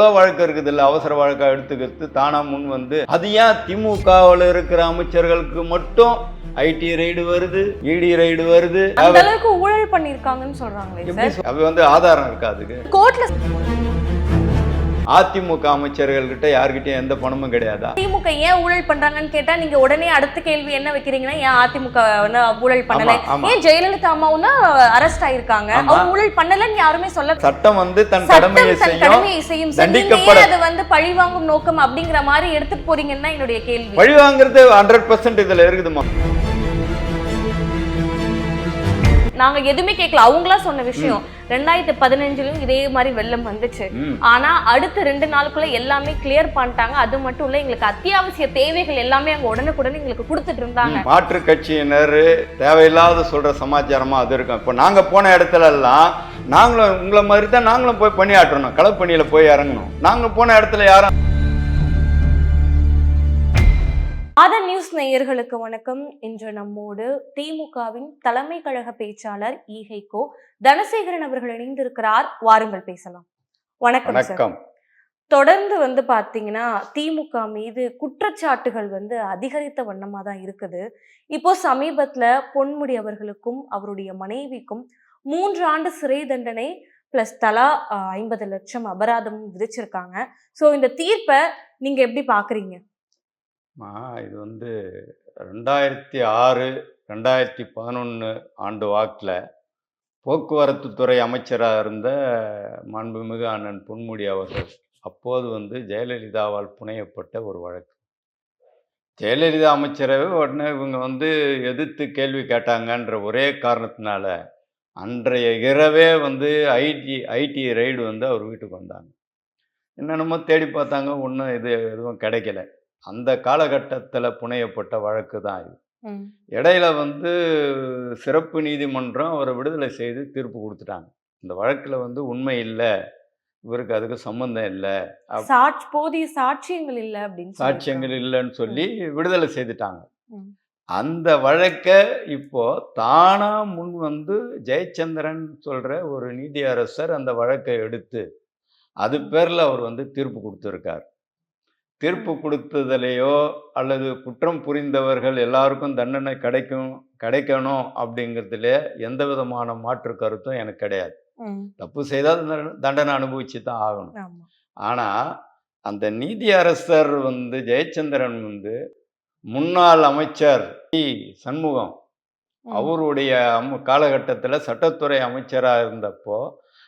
எவ்வளோ வழக்கு இருக்குது இல்லை அவசர வழக்கா எடுத்துக்கிறது தானா முன் வந்து. அது ஏன் திமுகவில் இருக்கிற அமைச்சர்களுக்கு மட்டும் ஐடி ரைடு வருது இடி ரைடு வருது? ஊழல் பண்ணிருக்காங்கன்னு சொல்றாங்களே எப்படி சார்? சொ- அது வந்து ஆதாரம் இருக்கா அதுக்கு? கோர்ட்ல அதிமுக அமைச்சர்கள்கிட்ட யார்கிட்டயும் எந்த பணமும் கிடையாதா? திமுக ஏன் ஊழல் பண்றாங்கன்னு கேட்டா நீங்க உடனே அடுத்த கேள்வி என்ன வைக்கிறீங்கன்னா ஏன் அதிமுக ஊழல் பண்ணல. ஏன் ஜெயலலிதா அம்மாவும் தான் அரெஸ்ட் ஆயிருக்காங்க. அவங்க ஊழல் பண்ணலன்னு யாருமே சொல்ல சட்டம் வந்து தன் கடமையை கடமையை செய்யும். தண்டிக்கப்பட அதை வந்து பழிவாங்கும் நோக்கம் அப்படிங்கிற மாதிரி எடுத்துட்டு போறீங்கன்னு என்னுடைய கேள்வி. பழி வாங்குறது ஹண்ட்ரட் பர்சன்ட் இதுல இருக்குதுமா நாங்க எதுவுமே கேட்கல அவங்களா சொன்ன விஷயம் ரெண்டாயிரத்தி பதினஞ்சுலயும் இதே மாதிரி வெள்ளம் வந்துச்சு. ஆனா அடுத்த ரெண்டு நாளுக்குள்ள எல்லாமே கிளியர் பண்ணிட்டாங்க. அது மட்டும் இல்ல எங்களுக்கு அத்தியாவசிய தேவைகள் எல்லாமே அங்க உடனுக்குடன் எங்களுக்கு கொடுத்துட்டு இருந்தாங்க. மாற்று கட்சியினர் தேவையில்லாத சொல்ற சமாச்சாரமா அது இருக்கும். இப்போ நாங்க போன இடத்துல எல்லாம் நாங்களும் உங்களை மாதிரி தான் நாங்களும் போய் பணியாற்றணும். களப்பணியில போய் இறங்கணும். நாங்க போன இடத்துல யாரும் ஆதன் நியூஸ் நேயர்களுக்கு வணக்கம். இன்று நம்மோடு திமுகவின் தலைமை கழக பேச்சாளர் ஈகைகோ தனசேகரன் அவர்கள் இணைந்திருக்கிறார். வாருங்கள் பேசலாம். வணக்கம் சார். தொடர்ந்து வந்து பாத்தீங்கன்னா திமுக மீது குற்றச்சாட்டுகள் வந்து அதிகரித்த வண்ணமா தான் இருக்குது. இப்போ சமீபத்துல பொன்முடி அவர்களுக்கும் அவருடைய மனைவிக்கும் மூன்று ஆண்டு சிறை தண்டனை பிளஸ் தலா ஐம்பது லட்சம் அபராதமும் விதிச்சிருக்காங்க. ஸோ இந்த தீர்ப்பை நீங்க எப்படி பாக்குறீங்க? இது வந்து ரெண்டாயிரத்தி ஆறு ரெண்டாயிரத்தி பதினொன்று ஆண்டு வாக்கில் போக்குவரத்து துறை அமைச்சராக இருந்த மாண்புமிகு அண்ணன் பொன்முடி அவர்கள் அப்போது வந்து ஜெயலலிதாவால் புனையப்பட்ட ஒரு வழக்கு. ஜெயலலிதா அமைச்சரவை உடனே இவங்க வந்து எதிர்த்து கேள்வி கேட்டாங்கன்ற ஒரே காரணத்தினால அன்றைய இரவே வந்து ஐடி ஐடி ரைடு வந்து அவர் வீட்டுக்கு வந்தாங்க. என்னென்னமோ தேடி பார்த்தாங்க ஒன்றும் இது எதுவும் கிடைக்கல. அந்த காலகட்டத்தில் புனையப்பட்ட வழக்கு தான் இது. இடையில வந்து சிறப்பு நீதிமன்றம் அவரை விடுதலை செய்து தீர்ப்பு கொடுத்துட்டாங்க. இந்த வழக்கில் வந்து உண்மை இல்லை இவருக்கு அதுக்கு சம்மந்தம் இல்லை போதிய சாட்சியங்கள் இல்ல அப்படின்னு சாட்சியங்கள் இல்லைன்னு சொல்லி விடுதலை செய்துட்டாங்க. அந்த வழக்கை இப்போ தானா முன் வந்து ஜெயச்சந்திரன் சொல்ற ஒரு நீதியரசர் அந்த வழக்கை எடுத்து அது பேர்ல அவர் வந்து தீர்ப்பு கொடுத்துருக்கார். தீர்ப்பு கொடுத்ததுலேயோ அல்லது குற்றம் புரிந்தவர்கள் எல்லாருக்கும் தண்டனை கிடைக்கும் கிடைக்கணும் அப்படிங்கிறதுல எந்த விதமான மாற்று கருத்தும் எனக்கு கிடையாது. தப்பு செய்தால் தண்டனை- அனுபவிச்சு தான் ஆகணும் ஆனால் அந்த நீதியரசர் வந்து ஜெயச்சந்திரன் வந்து முன்னாள் அமைச்சர் டி சண்முகம். அவருடைய காலகட்டத்தில் சட்டத்துறை அமைச்சராக இருந்தப்போ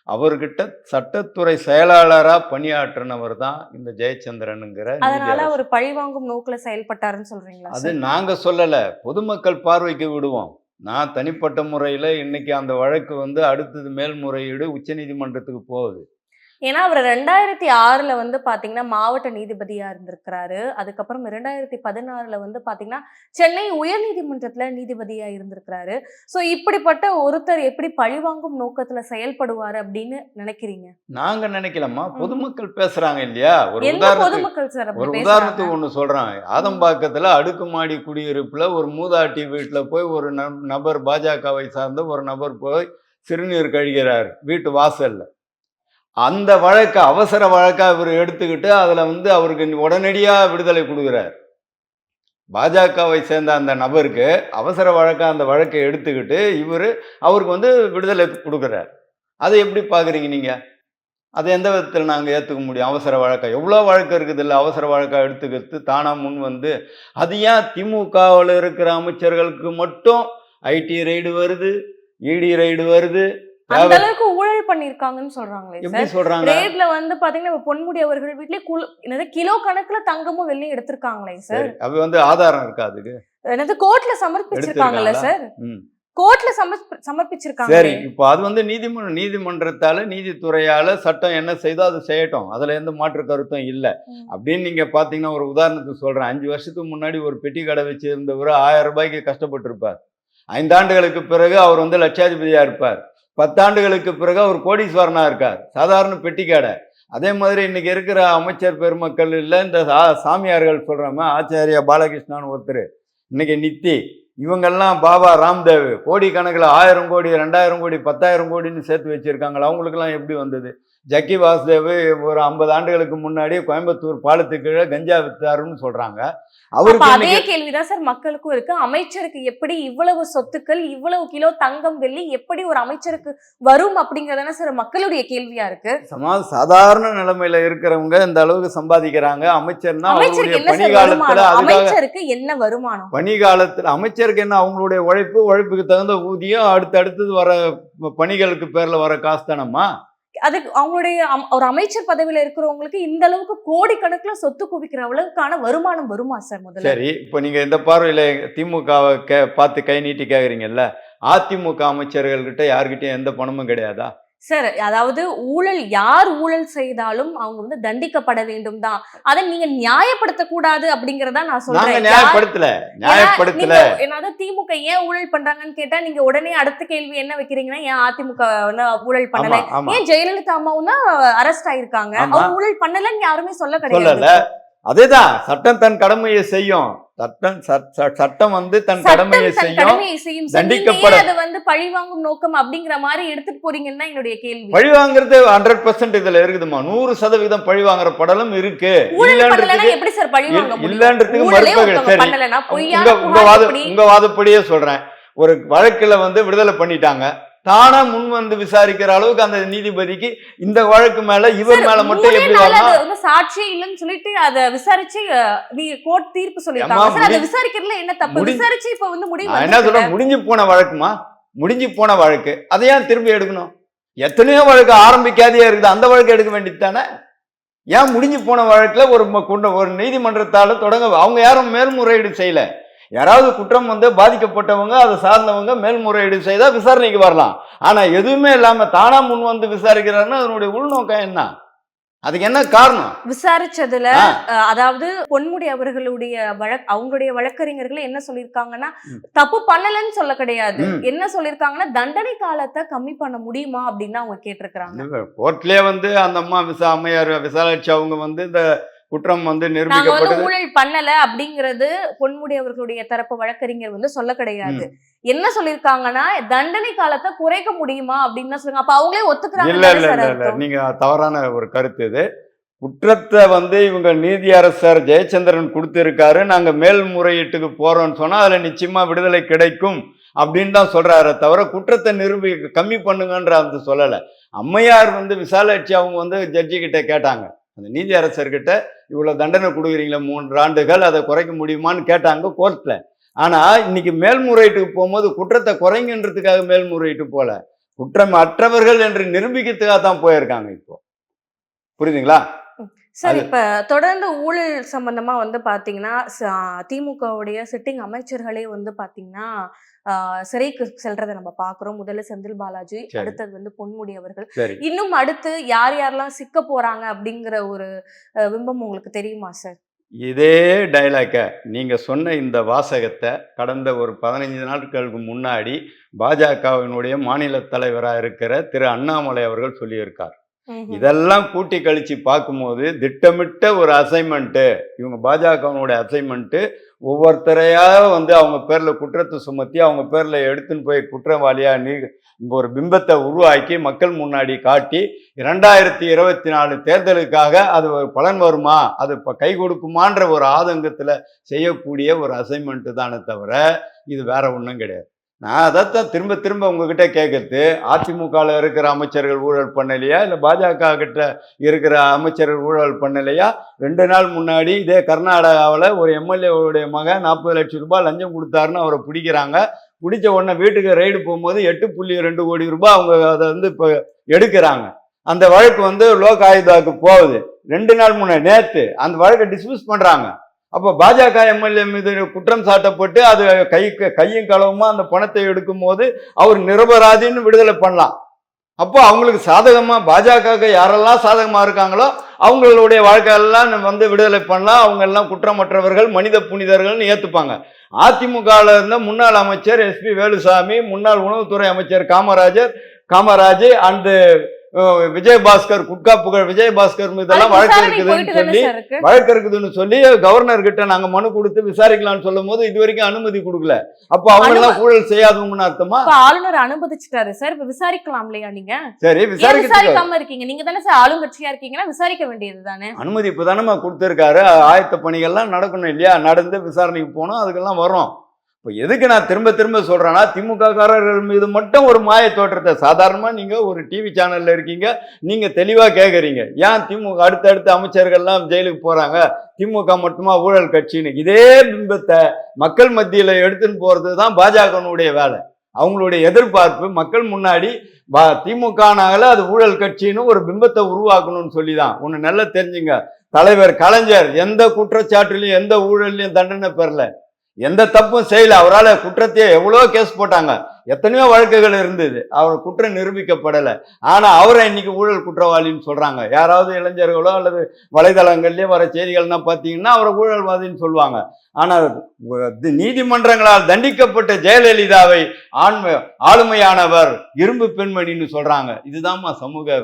அவர்கிட்ட சட்டத்துறை செயலாளராக பணியாற்றினவர் தான் இந்த ஜெயச்சந்திரனுங்கிற அதனால. அவர் பழிவாங்கும் நோக்குல செயல்பட்டாருன்னு சொல்றீங்களா அது? நாங்க சொல்லல பொதுமக்கள் பார்வைக்கு விடுவோம் நான் தனிப்பட்ட முறையில் இன்னைக்கு அந்த வழக்கு வந்து அடுத்தது மேல்முறையீடு உச்சநீதிமன்றத்துக்கு போகுது ஏன்னா அவர் ரெண்டாயிரத்தி ஆறுல வந்து பாத்தீங்கன்னா மாவட்ட நீதிபதியா இருந்திருக்கிறாரு. அதுக்கப்புறம் இரண்டாயிரத்தி பதினாறுல வந்து பாத்தீங்கன்னா சென்னை உயர்நீதிமன்றத்துல நீதிபதியா இருந்திருக்கிறாரு. சோ இப்படிப்பட்ட ஒருத்தர் எப்படி பழிவாங்கும் நோக்கத்துல செயல்படுவாரு அப்படின்னு நினைக்கிறீங்க? நாங்க நினைக்கலாமா. பொதுமக்கள் பேசுறாங்க இல்லையா? ஒரு பொதுமக்கள் சார் ஒரு உதாரணத்துக்கு ஒன்று சொல்றாங்க. ஆதம்பாக்கத்துல அடுக்குமாடி குடியிருப்புல ஒரு மூதாட்டி வீட்டுல போய் ஒரு நப- நபர் பாஜகவை சார்ந்த ஒரு நபர் போய் சிறுநீர் கழிக்கிறார் வீட்டு வாசல்ல. அந்த வழக்கை அவசர வழக்காக இவர் எடுத்துக்கிட்டு அதில் வந்து அவருக்கு உடனடியாக விடுதலை கொடுக்குறார். பாஜகவை சேர்ந்த அந்த நபருக்கு அவசர வழக்காக அந்த வழக்கை எடுத்துக்கிட்டு இவர் அவருக்கு வந்து விடுதலை கொடுக்குறார். அதை எப்படி பார்க்குறீங்க நீங்கள் அதை எந்த விதத்தில் நாங்கள் ஏற்றுக்க முடியும்? அவசர வழக்கா? எவ்வளோ வழக்கு இருக்குது இல்லை அவசர வழக்காக எடுத்துக்கிறது? தானா முன் வந்து அது ஏன் திமுகவில் இருக்கிற அமைச்சர்களுக்கு மட்டும் ஐடி ரைடு வருது இடி ரைடு வருது அந்த அளவுக்கு ஊழல் பண்ணிருக்காங்கன்னு சொல்றாங்களே எப்படி சார். சொல்றாங்க? ரேட்ல வந்து பாத்தீங்கன்னா பொன்முடி அவர்கள் வீட்லயே குழு என்னது கிலோ கணக்குல தங்கமும் வெள்ளியும் எடுத்திருக்காங்களே சார். அது வந்து ஆதாரம் இருக்கா அதுக்கு? என்னது கோர்ட்ல சமர்ப்பிச்சிருக்காங்கல்ல சார். கோர்ட்ல சமர்ப்பி சமர்ப்பிச்சிருக்காங்க சரி இப்போ அது வந்து நீதிமன்ற நீதிமன்றத்தால நீதித்துறையால சட்டம் என்ன செய்தோ அது செய்யட்டும். அதுல எந்த மாற்று கருத்தும் இல்லை. அப்படின்னு நீங்க பாத்தீங்கன்னா ஒரு உதாரணத்துக்கு சொல்றேன். அஞ்சு வருஷத்துக்கு முன்னாடி ஒரு பெட்டி கடை வச்சிருந்தவர் ஆயிரம் ரூபாய்க்கு கஷ்டப்பட்டிருப்பார். ஐந்தாண்டுகளுக்கு பிறகு அவர் வந்து லட்சாதிபதியா இருப்பார். பத்தாண்டுகளுக்கு பிறகு அவர் கோடீஸ்வரனா இருக்கார். சாதாரண பெட்டிக்காடை. அதே மாதிரி இன்னைக்கு இருக்கிற அமைச்சர் பெருமக்கள் இல்லை இந்த சா- சாமியார்கள் சொல்கிறாம ஆச்சாரியா பாலகிருஷ்ணான்னு ஒருத்தர் இன்னைக்கு நித்தி இவங்கெல்லாம் பாபா ராம்தேவ் கோடி கணக்கில் ஆயிரம் கோடி ரெண்டாயிரம் கோடி பத்தாயிரம் கோடின்னு சேர்த்து வச்சுருக்காங்களா? அவங்களுக்கெல்லாம் எப்படி வந்தது? ஜக்கி வாசுதேவ் ஒரு ஐம்பது ஆண்டுகளுக்கு முன்னாடி கோயம்புத்தூர் பாலத்துக்கு கீழே கஞ்சா வித்தாருன்னு சொல்றாங்க. அவருக்கு அதே கேள்விதான் சார் மக்களுக்கும் இருக்கு. அமைச்சருக்கு எப்படி இவ்வளவு சொத்துக்கள் இவ்வளவு கிலோ தங்கம் வெள்ளி எப்படி ஒரு அமைச்சருக்கு வரும் அப்படிங்கறதானே சார் மக்களுடைய கேள்வியா இருக்கு. சமா சாதாரண நிலைமையில இருக்கிறவங்க இந்த அளவுக்கு சம்பாதிக்கிறாங்க. அமைச்சர்னா அவங்களுடைய பணி காலத்துல அமைச்சருக்கு என்ன வருமானம்? பணி காலத்துல அமைச்சருக்கு என்ன அவங்களுடைய உழைப்பு உழைப்புக்கு தகுந்த ஊதியம் அடுத்து அடுத்தது வர பணிகளுக்கு பேர்ல வர காசு தானம்மா? அதுக்கு அவங்களுடைய அம்- ஒரு அமைச்சர் பதவியில இருக்கிறவங்களுக்கு இந்த அளவுக்கு கோடிக்கணக்குல சொத்து குவிக்கிற அளவுக்கான வருமானம் வருமா சார் முதல்ல? சரி இப்போ நீங்க இந்த பார்வையில் திமுகவை கே பார்த்து கை நீட்டி கேக்குறீங்கல்ல அதிமுக அமைச்சர்கள்கிட்ட யார்கிட்டயும் எந்த பணமும் கிடையாதா? சார் அதாவது ஊழல் யார் ஊழல் செய்தாலும் அவங்க வந்து தண்டிக்கப்பட வேண்டும் தான் அதை நீங்க நியாயப்படுத்த கூடாது அப்படிங்கறதா நான் சொல்றேன். நியாயப்படுத்தல. நியாயப்படுத்தல. என்னது திமுக ஏன் ஊழல் பண்றாங்கன்னு கேட்டா நீங்க உடனே அடுத்த கேள்வி என்ன வைக்கிறீங்கன்னா ஏன் அதிமுக வந்து ஊழல் பண்ணல? ஏன் ஜெயலலிதா அம்மாவும் தான் அரெஸ்ட் ஆயிருக்காங்க. அவங்க ஊழல் பண்ணலன்னு யாருமே சொல்ல கிடையாது. அதேதான் சட்டம் தன் கடமையை செய்யும். சட்டம் சட்- சட்- சட்டம் வந்து தன் கடமையை செய்யும் தண்டிக்கப்பட- அதை வந்து பழிவாங்கும் நோக்கம் அப்படிங்கிற மாதிரி எடுத்துட்டு போறீங்கன்னு என்னுடைய கேள்வி. பழி வாங்குறது ஹண்ட்ரட் பர்சன்ட் இதுல இருக்குதுமா நூறு சதவீதம் பழி வாங்குற படலும் இருக்கு. எப்படி சார் பழி வாங்க இல்ல- முடியும்? இல்லன்றதுக்கு ஊழலே மறுப்பு ஒருத்தவங்க சரி. உங்க வாத? உங்க வாதப்படியே சொல்றேன். ஒரு வழக்குல வந்து விடுதலை பண்ணிட்டாங்க. தானா முன் வந்து விசாரிக்கிற அளவுக்கு அந்த நீதிபதிக்கு இந்த வழக்கு மேல இவர் மேல மட்டும் எப்படி வரலாம் சாட்சியே இல்லைன்னு சொல்லிட்டு அத விசாரிச்சு நீங்க கோர்ட் தீர்ப்பு சொல்லிருக்காங்க அதை விசாரிக்கிறதுல என்ன தப்பு? விசாரிச்சு இப்ப வந்து முடிவு என்ன? சொல்றேன்? முடிஞ்சு போன வழக்குமா? முடிஞ்சு போன வழக்கு. அதை ஏன் திரும்பி எடுக்கணும்? எத்தனையோ வழக்கு ஆரம்பிக்காதே இருக்குது. அந்த வழக்கு எடுக்க வேண்டியது தானே? ஏன் முடிஞ்சு போன வழக்குல ஒரு கொண்ட ஒரு நீதிமன்றத்தால தொடங்க அவங்க யாரும் மேல்முறையீடு செய்யல. யாராவது குற்றம் வந்து பாதிக்கப்பட்டவங்க அதை சார்ந்தவங்க மேல்முறையீடு செய்தா விசாரணைக்கு வரலாம். ஆனா எதுவுமே இல்லாம தானா முன் வந்து விசாரிக்கிறாருன்னா அதனுடைய உள்நோக்கம் என்ன? அதுக்கு என்ன காரணம்? விசாரிச்சதுல அதாவது பொன்முடி அவர்களுடைய வழக் அவங்களுடைய வழக்கறிஞர்கள் என்ன சொல்லிருக்காங்கன்னா ம். தப்பு பண்ணலன்னு சொல்ல கிடையாது. என்ன சொல்லிருக்காங்கன்னா தண்டனை காலத்தை கம்மி பண்ண முடியுமா? அப்படின்னு அவங்க கேட்டிருக்காங்க கோர்ட்லயே வந்து அந்த அம்மா விசா அம்மையார் விசாலாட்சி அவங்க வந்து இந்த குற்றம் வந்து நிரூபிக்கப்பட்டது. ஊழல் பண்ணல அப்படிங்கிறது பொன்முடி அவர்களுடைய தரப்பு வழக்கறிஞர் வந்து சொல்ல கிடையாது. என்ன சொல்லிருக்காங்கன்னா தண்டனை காலத்தை குறைக்க முடியுமா அப்படின்னு தான் சொல்லுங்க அப்ப அவங்களே ஒத்துக்கிறாங்க இல்ல இல்ல இல்ல இல்ல. நீங்க தவறான ஒரு கருத்து இது. குற்றத்தை வந்து இவங்க நீதியரசர் ஜெயச்சந்திரன் கொடுத்திருக்காரு. நாங்க மேல்முறையீட்டுக்கு போறோம்னு சொன்னா அதுல நிச்சயமா விடுதலை கிடைக்கும் அப்படின்னு தான் சொல்றாரே தவிர குற்றத்தை நிரூபி கம்மி பண்ணுங்கன்ற அந்த சொல்லலை. அம்மையார் வந்து விசாலாட்சி அவங்க வந்து ஜட்ஜி கிட்ட கேட்டாங்க. அந்த நீதியரசர்கிட்ட இவ்வளவு தண்டனை கொடுக்குறீங்களா மூன்று ஆண்டுகள் அதை குறைக்க முடியுமான்னு கேட்டாங்க கோர்ட்ல. ஆனா இன்னைக்கு மேல்முறையீட்டுக்கு போகும்போது குற்றத்தை குறைங்கன்றதுக்காக மேல்முறையீட்டு போல. குற்றம் அற்றவர்கள் என்று நிரூபிக்கிறதுக்காக தான் போயிருக்காங்க இப்போ. புரியுதுங்களா? சார் இப்ப தொடர்ந்து ஊழல் சம்பந்தமா வந்து பாத்தீங்கன்னா திமுகவுடைய சிட்டிங் அமைச்சர்களே வந்து பாத்தீங்கன்னா சிறைக்கு செல்றதை நம்ம பாக்குறோம் முதல்ல செந்தில் பாலாஜி. அடுத்தது வந்து பொன்முடி அவர்கள் இன்னும் அடுத்து யார் யாரெல்லாம் சிக்க போறாங்க அப்படிங்கிற ஒரு அஹ், பிம்பம் உங்களுக்கு தெரியுமா சார்? இதே டைலாக்கை நீங்க சொன்ன இந்த வாசகத்தை கடந்த ஒரு பதினைஞ்சு நாட்களுக்கு முன்னாடி பாஜகவினுடைய மாநில தலைவராக இருக்கிற திரு அண்ணாமலை அவர்கள் சொல்லியிருக்கார். இதெல்லாம் கூட்டி கழிச்சு பார்க்கும்போது திட்டமிட்ட ஒரு அசைன்மெண்ட்டு இவங்க பாஜகவினுடைய அசைன்மெண்ட்டு ஒவ்வொருத்தரையாக வந்து அவங்க பேரில் குற்றத்தை சுமத்தி அவங்க பேரில் எடுத்துன்னு போய் குற்றவாளியாக நீ ஒரு பிம்பத்தை உருவாக்கி மக்கள் முன்னாடி காட்டி இரண்டாயிரத்தி இருபத்தி நாலு தேர்தலுக்காக அது ஒரு பலன் வருமா? அது இப்போ கை கொடுக்குமான்ற ஒரு ஆதங்கத்தில் செய்யக்கூடிய ஒரு அசைன்மெண்ட்டு தானே தவிர இது வேற ஒன்றும் கிடையாது. நான் அதைத்தான் திரும்ப திரும்ப உங்ககிட்ட கேட்கறது. அதிமுகவில் இருக்கிற அமைச்சர்கள் ஊழல் பண்ணலையா? இல்லை பாஜக கிட்ட இருக்கிற அமைச்சர்கள் ஊழல் பண்ணலையா? ரெண்டு நாள் முன்னாடி இதே கர்நாடகாவில் ஒரு எம்எல்ஏவுடைய மகன் நாற்பது லட்சம் ரூபாய் லஞ்சம் கொடுத்தாருன்னு அவரை பிடிக்கிறாங்க. பிடிச்ச உடனே வீட்டுக்கு ரைடு போகும்போது எட்டு புள்ளி ரெண்டு கோடி ரூபாய் அவங்க அதை வந்து இப்போ எடுக்கிறாங்க. அந்த வழக்கு வந்து லோக் ஆயுதாவுக்கு போகுது. ரெண்டு நாள் முன்னாடி நேற்று அந்த வழக்கை டிஸ்மிஸ் பண்ணுறாங்க அப்போ பாஜக எம்எல்ஏ மீது குற்றம் சாட்டப்பட்டு அது கை கையும் களவுமா அந்த பணத்தை எடுக்கும் போது அவர் நிரபராதின்னு விடுதலை பண்ணலாம். அப்போ அவங்களுக்கு சாதகமா பாஜகவுக்கு யாரெல்லாம் சாதகமா இருக்காங்களோ அவங்களுடைய வாழ்க்கையெல்லாம் நம்ம வந்து விடுதலை பண்ணலாம். அவங்க எல்லாம் குற்றமற்றவர்கள் மனித புனிதர்கள்னு ஏற்றுப்பாங்க அதிமுகவில் இருந்த முன்னாள் அமைச்சர் எஸ்பி வேலுசாமி முன்னாள் உணவுத்துறை அமைச்சர் காமராஜர் காமராஜ் அண்டு விஜயபாஸ்கர் குட்கா புகழ் விஜயபாஸ்கர் மீதெல்லாம் அது வழக்கு இருக்குதுன்னு தானே சொல்லி வழக்கு இருக்குதுன்னு சொல்லி கவர்னர் கிட்ட நாங்க மனு கொடுத்து விசாரிக்கலாம்னு சொல்லும் போது இது வரைக்கும் அனுமதி கொடுக்கல. அப்போ அவங்க எல்லாம் ஊழல் செய்யாதவங்கன்னு அர்த்தமா? ஆளுநர் அனுமதிச்சிட்டாரு சார் இப்ப விசாரிக்கலாம் இல்லையா நீங்க? சரி விசாரிக்காம இருக்கீங்க? நீங்க தானே சார் ஆளுங்கட்சியா இருக்கீங்கன்னா விசாரிக்க வேண்டியது தானே? அனுமதி இப்போ தானே கொடுத்துருக்காரு. ஆயத்த பணிகள்லாம் நடக்கணும் இல்லையா? நடந்து விசாரணைக்கு போனோம் அதுக்கெல்லாம் வரும் இப்போ எதுக்கு நான் திரும்ப திரும்ப சொல்கிறேன்னா திமுகக்காரர்கள் மீது மட்டும் ஒரு மாய தோற்றத்தை சாதாரணமாக நீங்கள் ஒரு டிவி சேனலில் இருக்கீங்க நீங்கள் தெளிவாக கேட்குறீங்க ஏன் திமுக அடுத்தடுத்த அமைச்சர்கள்லாம் ஜெயிலுக்கு போகிறாங்க திமுக மட்டுமா ஊழல் கட்சின்னு? இதே பிம்பத்தை மக்கள் மத்தியில் எடுத்துன்னு போகிறது தான் பாஜகனுடைய வேலை. அவங்களுடைய எதிர்பார்ப்பு மக்கள் முன்னாடி பா திமுகனால அது ஊழல் கட்சின்னு ஒரு பிம்பத்தை உருவாக்கணும்னு சொல்லி தான் ஒன்று நல்லா தெரிஞ்சுங்க. தலைவர் கலைஞர் எந்த குற்றச்சாட்டுலையும் எந்த ஊழல்லையும் தண்டனை பெறல. எந்த தப்பும் செய்யல. அவரால் குற்றத்தையே எவ்வளோ கேஸ் போட்டாங்க. எத்தனையோ வழக்குகள் இருந்தது. அவர் குற்றம் நிரூபிக்கப்படலை. ஆனால் அவரை இன்னைக்கு ஊழல் குற்றவாளின்னு சொல்கிறாங்க யாராவது இளைஞர்களோ அல்லது வலைதளங்கள்லேயே வர செய்திகள்னா பார்த்தீங்கன்னா அவரை ஊழல்வாதின்னு சொல்லுவாங்க. ஆனால் நீதிமன்றங்களால் தண்டிக்கப்பட்ட ஜெயலலிதாவை ஆண்மை ஆளுமையானவர் இரும்பு பெண்மணின்னு சொல்கிறாங்க இதுதான்மா சமூக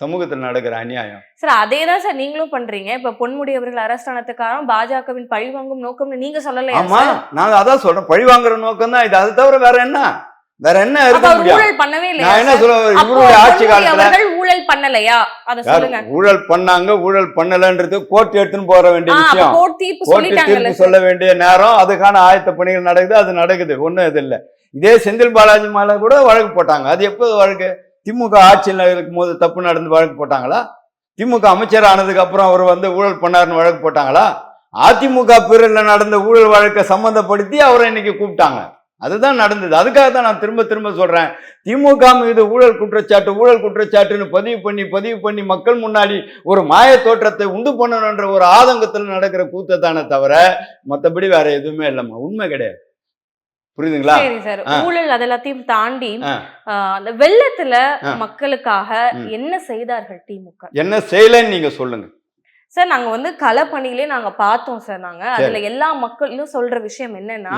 சமூகத்தில் நடக்கிற அநியாயம். சார் அதே தான் சார் நீங்களும் பண்றீங்க. இப்ப பொன்முடி அவர்கள் அரஸ்ட் ஆனதுக்கு காரணம் பாஜகவின் பழிவாங்கும் நோக்கம்னு நீங்க சொல்லலையா ஆமா நாங்க அதான் சொல்றோம் பழி வாங்குற நோக்கம் தான் இது. அது தவிர வேற என்ன? வேற என்ன இருக்க ஊழல் பண்ணவே இல்லையா என்ன? சொல்ல இவருடைய ஆட்சி காலத்துல ஊழல் பண்ணலையா? அத சொல்லுங்க. ஊழல் பண்ணாங்க ஊழல் பண்ணலன்றது கோர்ட் எடுத்துன்னு போற வேண்டிய விஷயம். கோர்ட் தீர்ப்பு சொல்ல வேண்டிய நேரம் அதுக்கான ஆயத்த பணிகள் நடக்குது அது நடக்குது. ஒண்ணும் இது இல்ல. இதே செந்தில் பாலாஜி மேல கூட வழக்கு போட்டாங்க. அது எப்போது வழக்கு? திமுக ஆட்சியில் இருக்கும்போது தப்பு நடந்து வழக்கு போட்டாங்களா? திமுக அமைச்சர் ஆனதுக்கு அப்புறம் அவர் வந்து ஊழல் பண்ணாருன்னு வழக்கு போட்டாங்களா? அதிமுக பிறரில் நடந்த ஊழல் வழக்கை சம்மந்தப்படுத்தி அவரை இன்னைக்கு கூப்பிட்டாங்க. அதுதான் நடந்தது. அதுக்காக தான் நான் திரும்ப திரும்ப சொல்றேன். திமுக மீது ஊழல் குற்றச்சாட்டு ஊழல் குற்றச்சாட்டுன்னு பதிவு பண்ணி பதிவு பண்ணி மக்கள் முன்னாடி ஒரு மாய தோற்றத்தை உண்டு பண்ணணுன்ற ஒரு ஆதங்கத்தில் நடக்கிற கூத்தை தானே தவிர மற்றபடி வேற எதுவுமே இல்லைம்மா. உண்மை கிடையாது. புரியுதுங்களா சரி சார். ஊழல் அதெல்லாத்தையும் தாண்டி அந்த வெள்ளத்துல. மக்களுக்காக. என்ன செய்தார்கள் திமுக என்ன செய்யலைன்னு நீங்க சொல்லுங்க சார் நாங்க வந்து களப்பணியிலே நாங்க பார்த்தோம் சார் நாங்க அதுல எல்லா மக்களும் சொல்ற விஷயம் என்னன்னா.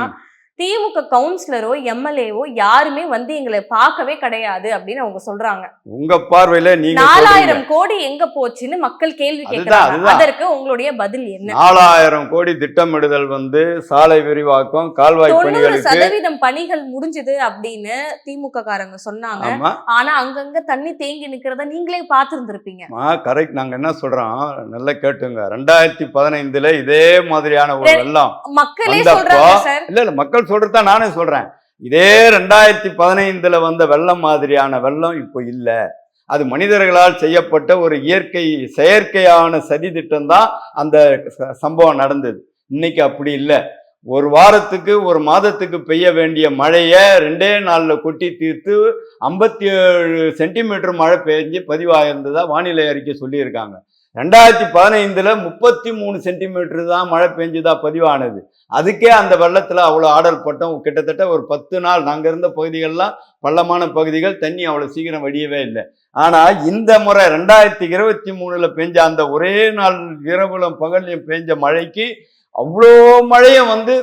திமுக கவுன்சிலரோ எம்எல்ஏவோ யாருமே வந்து எங்களை பார்க்கவே கிடையாது அப்படின்னு அவங்க சொல்றாங்க. உங்க பார்வையில நீங்க. நாலாயிரம் கோடி எங்க போச்சுன்னு மக்கள் கேள்வி கேட்கிறாங்க. அதற்கு உங்களுடைய பதில் என்ன? நாலாயிரம் கோடி திட்டமிடுதல் வந்து சாலை விரிவாக்கம் கால்வாய் தொண்ணூறு சதவீதம் பணிகள் முடிஞ்சது அப்படின்னு திமுக காரங்க சொன்னாங்க. ஆனா அங்கங்க தண்ணி தேங்கி நிக்கிறத நீங்களே பார்த்திருந்திருப்பீங்க. கரெக்ட் நாங்க என்ன சொல்றோம்? நல்லா கேட்டுங்க. ரெண்டாயிரத்தி பதினைந்துல இதே மாதிரியான ஒரு வெள்ளம் மக்களே சொல்றாங்க சார் இல்ல இல்ல மக்கள் சொல்றதுதான் நானே சொல்றேன். இதே ரெண்டாயிரத்தி பதினைந்துல வந்த வெள்ளம் மாதிரியான வெள்ளம் இப்போ இல்லை. அது மனிதர்களால் செய்யப்பட்ட ஒரு இயற்கை செயற்கையான சதி திட்டம் தான் அந்த ச- சம்பவம் நடந்தது. இன்னைக்கு அப்படி இல்லை. ஒரு வாரத்துக்கு ஒரு மாதத்துக்கு பெய்ய வேண்டிய மழையை ரெண்டே நாளில் கொட்டி தீர்த்து ஐம்பத்தி ஏழு சென்டிமீட்டர் மழை பெஞ்சு பதிவாயிருந்ததா வானிலை அறிக்கை சொல்லியிருக்காங்க. ரெண்டாயிரத்தி பதினைந்துல முப்பத்தி மூணு சென்டிமீட்டர் தான் மழை பெஞ்சுதா பதிவானது. அதுக்கே அந்த வெள்ளத்துல அவ்வளோ ஆடல் பட்டோம் கிட்டத்தட்ட ஒரு பத்து நாள் நாங்க இருந்த பகுதிகள்லாம் பள்ளமான பகுதிகள் தண்ணி அவ்வளோ சீக்கிரம் வடியவே இல்லை. ஆனா இந்த முறை ரெண்டாயிரத்தி இருபத்தி மூணுல பெஞ்ச அந்த ஒரே நாள் இரவுலம் பகல்லையும் பெஞ்ச மழைக்கு அவ்வளோ மழையும் வந்து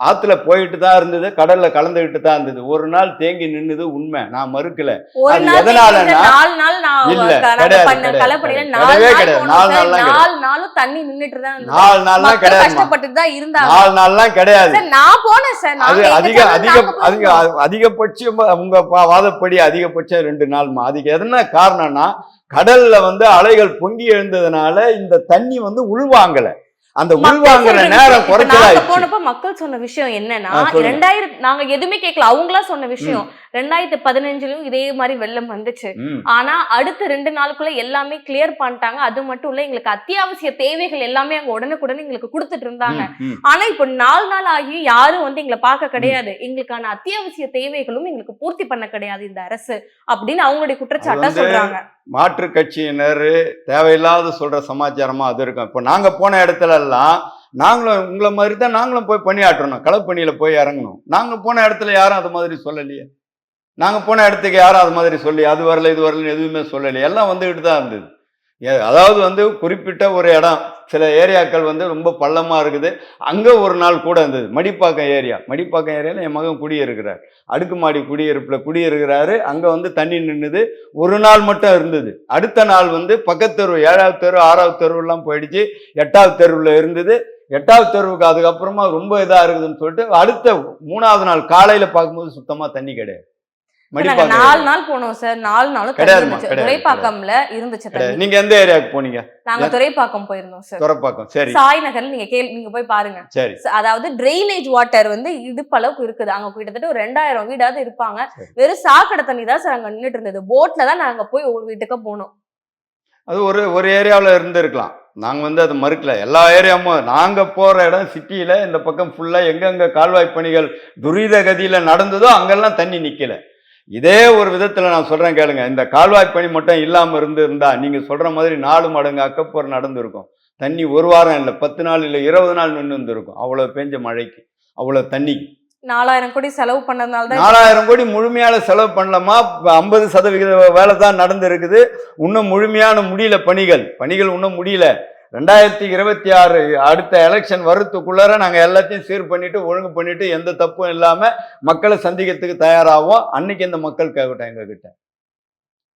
ஆத்துல போயிட்டு தான் இருந்தது கடல்ல கலந்துகிட்டு தான் இருந்தது. ஒரு நாள் தேங்கி நின்னுது உண்மை. நான் மறுக்கல. அது நாள் எதனாலன்னா- நாள் நான் இல்ல, கிடையாது, கிடையாது, கிடையாது. நாலு நாள் கிடையாது. நாள்லாம் நாலு நாளும் தண்ணி நின்னுட்டு தான் இருந்தது. நாலு நாள்லாம் மக்கள் கிடையாதுமா கஷ்டப்பட்டு தான் இருந்தாங்க. நாலு நாள்லாம் கிடையாது. சார் நான் போனேன் சார். அது அதிக அதிக அதிக. அதிகபட்சம் உங்க வாதப்படி அதிகபட்சம் ரெண்டு நாள்மா. அதுக்கு என்ன காரணம்னா கடல்ல வந்து அலைகள் பொங்கி எழுந்ததுனால இந்த தண்ணி வந்து உள்வாங்கல. அந்த உள்வாங்குற நேரம் குறைச்சலாயிடுச்சு போனப்ப மக்கள் சொன்ன விஷயம் என்னன்னா. ரெண்டாயிரம் நாங்க எதுவுமே கேட்கல அவங்களா சொன்ன விஷயம் ரெண்டாயிரத்தி பதினஞ்சுலயும் இதே மாதிரி வெள்ளம் வந்துச்சு. ஆனா அடுத்த ரெண்டு நாளுக்குள்ள எல்லாமே கிளியர் பண்ணிட்டாங்க. அது மட்டும் இல்ல எங்களுக்கு அத்தியாவசிய தேவைகள் எல்லாமே அங்க உடனுக்குடன் எங்களுக்கு கொடுத்துட்டு இருந்தாங்க. ஆனா இப்ப நாலு நாள் ஆகி யாரும் வந்து எங்களை பார்க்க கிடையாது. எங்களுக்கான அத்தியாவசிய தேவைகளும் எங்களுக்கு பூர்த்தி பண்ண கிடையாது இந்த அரசு அப்படின்னு அவங்களுடைய குற்றச்சாட்டா சொல்றாங்க. மாற்று கட்சியினர் தேவையில்லாத சொல்ற சமாச்சாரமா அது இருக்கும். இப்போ நாங்க போன இடத்துல எல்லாம் நாங்களும் உங்களை மாதிரி தான் நாங்களும் போய் பணியாற்றணும் களப்பணியில் போய் இறங்கணும். நாங்க போன இடத்துல யாரும் அது மாதிரி சொல்லலையே. நாங்க போன இடத்துக்கு யாரும் அது மாதிரி சொல்லி அது வரல இது வரலன்னு எதுவுமே சொல்லலை எல்லாம் வந்துகிட்டு தான் இருந்தது. அதாவது வந்து குறிப்பிட்ட ஒரு இடம் சில ஏரியாக்கள் வந்து ரொம்ப பள்ளமாக இருக்குது. அங்கே ஒரு நாள் கூட இருந்தது. மடிப்பாக்கம் ஏரியா. மடிப்பாக்கம் ஏரியாவில் என் மகன் குடியிருக்கிறார் அடுக்குமாடி குடியிருப்பில் குடியிருக்கிறாரு அங்கே வந்து தண்ணி நின்றுது ஒரு நாள் மட்டும் இருந்தது. அடுத்த நாள் வந்து பக்கத்து ஏழாவது தெரு ஆறாவது தெருவெல்லாம் போயிடுச்சு. எட்டாவது தெருவில் இருந்தது. எட்டாவது தெருவுக்கு அதுக்கப்புறமா ரொம்ப இதாக இருக்குதுன்னு சொல்லிட்டு அடுத்த மூணாவது நாள் காலையில் பார்க்கும்போது சுத்தமாக தண்ணி கிடையாது. நாலு. நாள் போனோம் சார். நாலு நாளும் இருந்துச்சு. துறைப்பாக்கம்ல இருந்துச்சு நீங்க எந்த ஏரியாவுக்கு போனீங்க? நாங்க துறைப்பாக்கம் போயிருந்தோம் சார். துறப்பாக்கம் சரி. சாய் நகர்ல நீங்க கேள் நீங்க போய் பாருங்க. சரி. அதாவது ட்ரைனேஜ் வாட்டர் வந்து இடுப்பளவுக்கு இருக்குது. அங்க கிட்டத்தட்ட ஒரு ரெண்டாயிரம் வீடாவது இருப்பாங்க. வெறும் சாக்கடை தண்ணி தான் சார் அங்க நின்னுட்டு இருந்தது. போட்ல தான் நாங்க போய் ஒரு வீட்டுக்கு போனோம். அது ஒரு ஒரு ஏரியாவில் இருந்திருக்கலாம். நாங்கள் வந்து அதை மறுக்கல. எல்லா ஏரியாவும் நாங்கள் போகிற இடம் சிட்டியில் இந்த பக்கம் ஃபுல்லாக எங்கெங்கே கால்வாய் பணிகள் துரித கதியில் நடந்ததோ அங்கெல்லாம் தண்ணி நிற்கல இதே ஒரு விதத்தில் நான் சொல்கிறேன் கேளுங்க. இந்த கால்வாய் பணி மட்டும் இல்லாமல் இருந்திருந்தா நீங்கள் சொல்கிற மாதிரி நாலு மடங்கு அக்கப்போர் நடந்திருக்கும். தண்ணி ஒரு வாரம் இல்லை பத்து நாள் இல்லை இருபது நாள் நின்று இருந்திருக்கும். அவ்வளோ பெஞ்ச மழைக்கு. அவ்வளோ தண்ணிக்கு நாலாயிரம் கோடி செலவு பண்ணதுனால தான் நாலாயிரம் கோடி முழுமையான செலவு பண்ணலாமா? ஐம்பது சதவிகித வேலை தான் நடந்திருக்குது. இன்னும் முழுமையான முடியல பணிகள். பணிகள் இன்னும் முடியல. ரெண்டாயிரத்தி இருபத்தி ஆறு அடுத்த எலெக்ஷன் வரத்துக்குள்ளார நாங்கள் எல்லாத்தையும் சீர் பண்ணிட்டு ஒழுங்கு பண்ணிட்டு எந்த தப்பும் இல்லாமல் மக்களை சந்திக்கிறதுக்கு தயாராகும் அன்னைக்கு இந்த மக்கள் கேட்கட்டும் எங்ககிட்ட.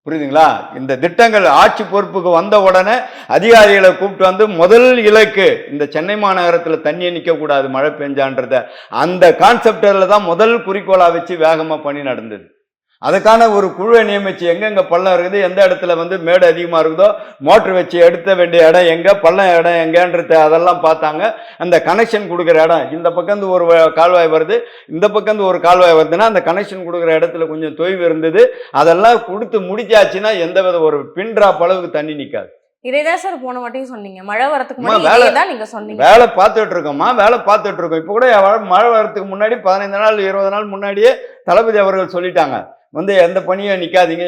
புரியுதுங்களா? இந்த திட்டங்கள் ஆட்சி பொறுப்புக்கு வந்த உடனே அதிகாரிகளை கூப்பிட்டு வந்து முதல் இலக்கு இந்த சென்னை மாநகரத்தில் தண்ணியை நிற்கக்கூடாது மழை பெஞ்சான்றத. அந்த கான்செப்டில் தான் முதல் குறிக்கோளாக வச்சு வேகமாக பணி நடந்தது. அதுக்கான ஒரு குழுவை நியமிச்சு எங்கெங்க பள்ளம் இருக்குது எந்த இடத்துல வந்து மேடு அதிகமாக இருக்குதோ மோட்ரு வச்சு எடுத்த வேண்டிய இடம் எங்கே பள்ளம் இடம் எங்கேன்றத அதெல்லாம் பார்த்தாங்க. அந்த கனெக்ஷன் கொடுக்குற இடம் இந்த பக்கம் ஒரு கால்வாய் வருது இந்த பக்கம் ஒரு கால்வாய் வருதுன்னா அந்த கனெக்ஷன் கொடுக்குற இடத்துல கொஞ்சம் தொய்வு இருந்தது. அதெல்லாம் கொடுத்து முடிச்சாச்சுன்னா எந்த வித ஒரு பின் ட்ராப் அளவுக்கு தண்ணி நிற்காது இதேதான் சார் போன வாட்டியும் சொன்னீங்க. மழை வரதுக்கு முன்னாடி வேலை- இதேதான் நீங்க சொன்னீங்க. வேலை பார்த்துட்டு இருக்கோம்மா வேலை பார்த்துட்டு இருக்கோம். இப்போ கூட மழை வரதுக்கு முன்னாடி பதினைந்து நாள் இருபது நாள் முன்னாடியே தளபதி அவர்கள் சொல்லிட்டாங்க. வந்து எந்த பணியும் நிற்காதீங்க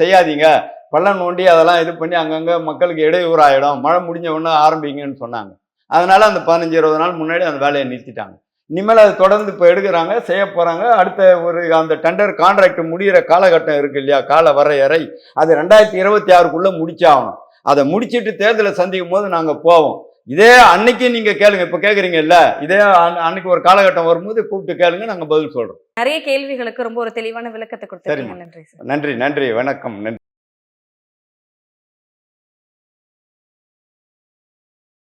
செய்யாதீங்க. பள்ளம் நோண்டி அதெல்லாம் இது பண்ணி அங்கங்கே மக்களுக்கு இடையூறாயிடும். மழை முடிஞ்ச உடனே ஆரம்பிங்கன்னு சொன்னாங்க. அதனால அந்த பதினஞ்சு இருபது நாள் முன்னாடி அந்த வேலையை நிறுத்திட்டாங்க. இனிமேல் அது தொடர்ந்து இப்போ எடுக்கிறாங்க செய்ய போகிறாங்க அடுத்த ஒரு அந்த டெண்டர் கான்ட்ராக்ட் முடிகிற காலகட்டம் இருக்குது இல்லையா? கால வரையறை அது ரெண்டாயிரத்தி இருபத்தி ஆறுக்குள்ளே முடிச்சாகணும். அதை முடிச்சுட்டு தேர்தலை சந்திக்கும் போது நாங்கள் போவோம். இதே அன்னைக்கு நீங்க கேளுங்க இப்ப கேக்குறீங்கல்ல இதே அன்- அன்னைக்கு ஒரு காலகட்டம் வரும்போது கூப்பிட்டு கேளுங்க நாங்க பதில் சொல்றோம். நிறைய கேள்விகளுக்கு ரொம்ப ஒரு தெளிவான விளக்கத்தை சரிம்மா. நன்றி சார். நன்றி நன்றி வணக்கம் நன்றி.